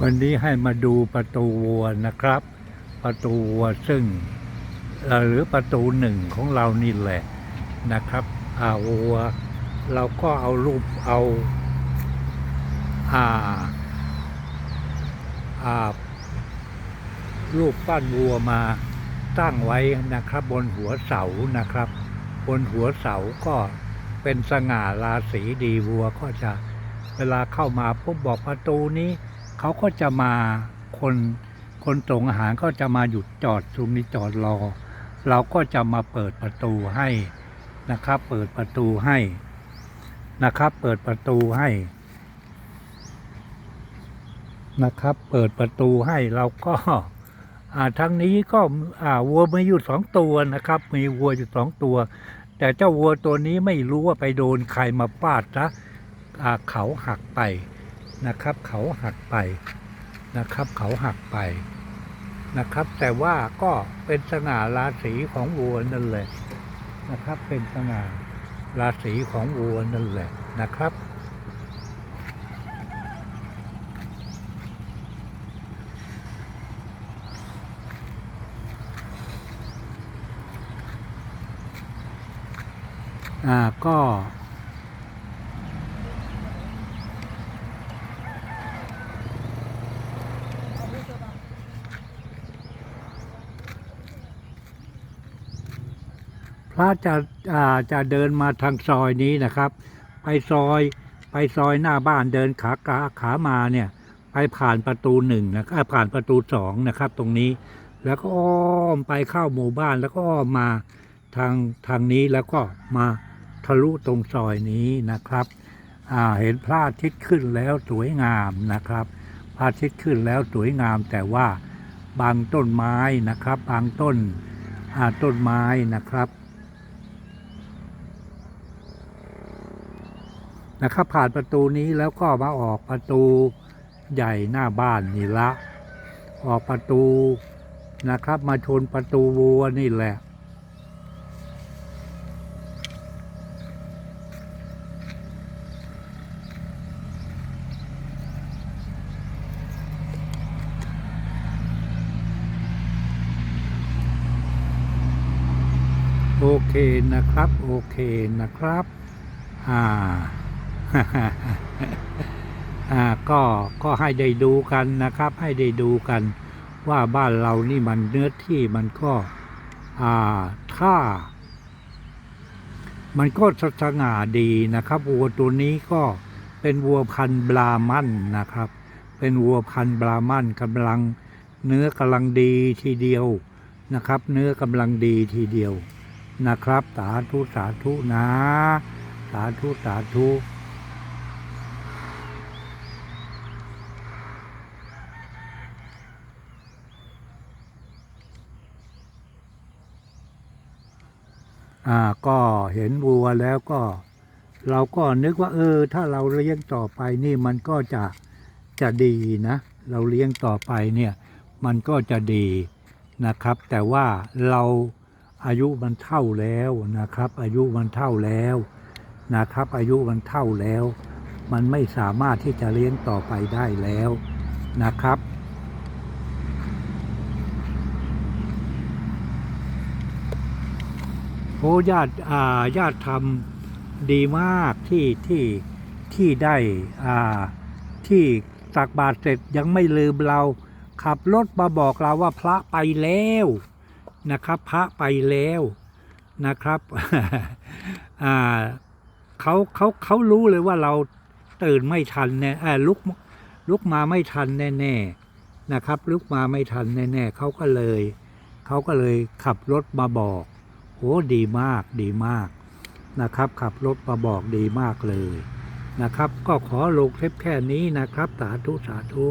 วันนี้ให้มาดูประตูวัวนะครับ ประตูวัวซึ่งหรือประตูหนึ่งของเรานี่แหละนะครับอาวัว เราก็เอารูปเอาอาอารูปปั้นวัวมาตั้งไว้นะครับบนหัวเสานะครับ บนหัวเสาก็เป็นสง่าราศีดีวัวก็จะเวลาเข้ามาปุ๊บบอกประตูนี้ เขาก็จะมาคนคนส่งอาหารก็จะมาหยุดจอดซุมนี้จอดรอ เราก็จะมาเปิดประตูให้นะครับ เปิดประตูให้นะครับ เปิดประตูให้นะครับ เปิดประตูให้เราก็อ่าทางนี้ก็วัวมีอยู่สองตัวนะครับ มีวัวอยู่สองตัว แต่เจ้าวัวตัวนี้ไม่รู้ว่าไปโดนใครมาปาดนะเขาหักไป นะครับ เขาหักไปนะครับ เขาหักไปนะครับ แต่ว่าก็เป็นสง่าราศีของวัวนั่นแหละนะครับ เป็นสง่าราศีของวัวนั่นแหละนะครับอ่าก็ พระจะจะเดินมาทางซอยนี้นะครับ ไปซอยไปซอยหน้าบ้านเดินขาขาขามาเนี่ย ไปผ่านประตูหนึ่งนะครับผ่านประตูสองนะครับ ตรงนี้ แล้วก็อ้อมไปเข้าหมู่บ้านแล้วก็อ้อมมาทางทางนี้แล้วก็มาทะลุตรงซอยนี้นะครับเห็นพระอาทิตย์ขึ้นแล้วสวยงามนะครับพระอาทิตย์ขึ้นแล้วสวยงาม แต่ว่าบางต้นไม้นะครับ บางต้นต้นไม้นะครับ นะครับผ่านประตูนี้แล้วก็มาออกประตูใหญ่หน้าบ้านนี่ละ ออกประตูนะครับ มาชนประตูวัวนี่แหละ โอเคนะครับ โอเคนะครับ อ่า ก็ก็ให้ได้ดูกันนะครับ ให้ได้ดูกันว่าบ้านเรานี่มันเนื้อที่มันก็ถ้า มันก็สง่าดีนะครับวัวตัวนี้ก็เป็นวัวพันธุ์บรามันนะครับ เป็นวัวพันธุ์บรามันกำลังเนื้อกำลังดีทีเดียวนะครับ เนื้อกำลังดีทีเดียวนะครับ สาธุสาธุนะ สาธุสาธุ อ่าก็เห็นวัวแล้วก็ เราก็นึกว่า เออ ถ้าเราเลี้ยงต่อไปนี่มันก็จะจะดีนะ เราเลี้ยงต่อไปเนี่ยมันก็จะดีนะครับ แต่ว่าเราอายุมันเท่าแล้วนะครับ อายุมันเท่าแล้วนะครับ อายุมันเท่าแล้ว มันไม่สามารถที่จะเลี้ยงต่อไปได้แล้วนะครับ โอ้ญาติอ่าญาติทำดีมากที่ที่ที่ได้อ่าที่ตักบาตรเสร็จยังไม่ลืมเรา ขับรถมาบอกเราว่าพระไปแล้วนะครับ พระไปแล้วนะครับอ่าเขาเขาเขารู้เลยว่าเราตื่นไม่ทันแน่ลุกลุกมาไม่ทันแน่ๆนะครับ ลุกมาไม่ทันแน่ๆเขาก็เลย เขาก็เลยขับรถมาบอก โอ้ดีมากดีมากนะครับ ขับรถมาบอกดีมากเลยนะครับ ก็ขอลงคลิปแค่นี้นะครับ สาธุสาธุ